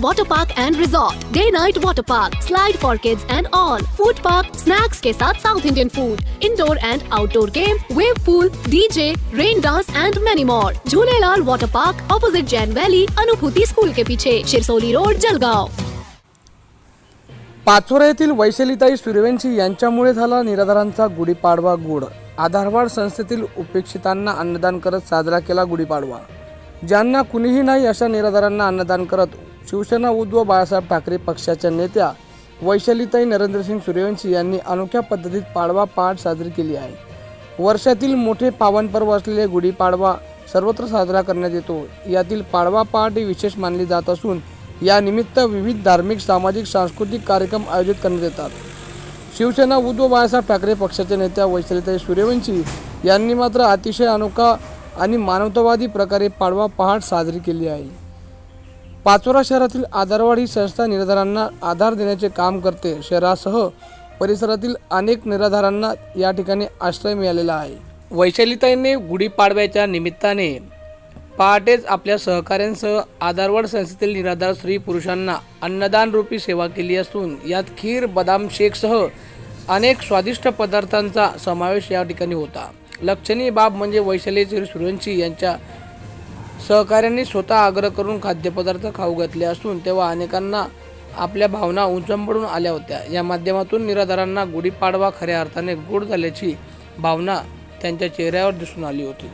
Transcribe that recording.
water park and resort day night water park slide for kids and all food park snacks के साथ south Indian food indoor and outdoor game wave pool DJ rain dance and many more Jhulelal water park opposite Jain valley Anubhuti school के पीछे Shirsoli road Jalgaon पाथोरा येथील वैशलिताई सूर्यवंशी यांच्यामुळे झाला निराधारांचा गुढीपाडवा गुढ आधारवाड संस्थेतील उपेक्षितांना अन्नदान करत साजरा केला गुढीपाडवा. ज्यांना कुणीही नाही अशा निराधारांना अन्नदान करत शिवसेना उद्धव बाळासाहेब ठाकरे पक्षाच्या नेत्या वैशालीताई नरेंद्रसिंग सूर्यवंशी यांनी अनोख्या पद्धतीत पाडवा पहाट साजरी केली आहे. वर्षातील मोठे पावन पर्व असलेले गुढीपाडवा सर्वत्र साजरा करण्यात येतो. यातील पाडवा पहाट ही विशेष मानली जात असून या निमित्त विविध धार्मिक सामाजिक सांस्कृतिक कार्यक्रम आयोजित करण्यात येतात. शिवसेना उद्धव बाळासाहेब ठाकरे पक्षाच्या नेत्या वैशालीताई सूर्यवंशी यांनी मात्र अतिशय अनोखा आणि मानवतावादी प्रकारे पाडवा पहाट साजरी केली आहे. पाचोरा शहरातील आधारवाड ही संस्था निराधारांना आधार देण्याचे काम करते. शहरासह परिसरातील अनेक निराधारांना या ठिकाणी आश्रय मिळालेला आहे. वैशालीताईंनी गुढीपाडव्याच्या निमित्ताने पहाटेच आपल्या सहकाऱ्यांसह आधारवाड संस्थेतील निराधार स्त्री पुरुषांना अन्नदान रूपी सेवा केली असून यात खीर बदाम शेकसह अनेक स्वादिष्ट पदार्थांचा समावेश या ठिकाणी होता. लक्षणीय बाब म्हणजे वैशाली सूर्यवंशी यांच्या सहकाऱ्यांनी स्वतः आग्रह करून खाद्यपदार्थ खाऊ घातले असून तेव्हा अनेकांना आपल्या भावना उंचंबडून आल्या होत्या. या माध्यमातून निराधारांना गुढीपाडवा खऱ्या अर्थाने गुढ झाल्याची भावना त्यांच्या चेहऱ्यावर दिसून आली होती.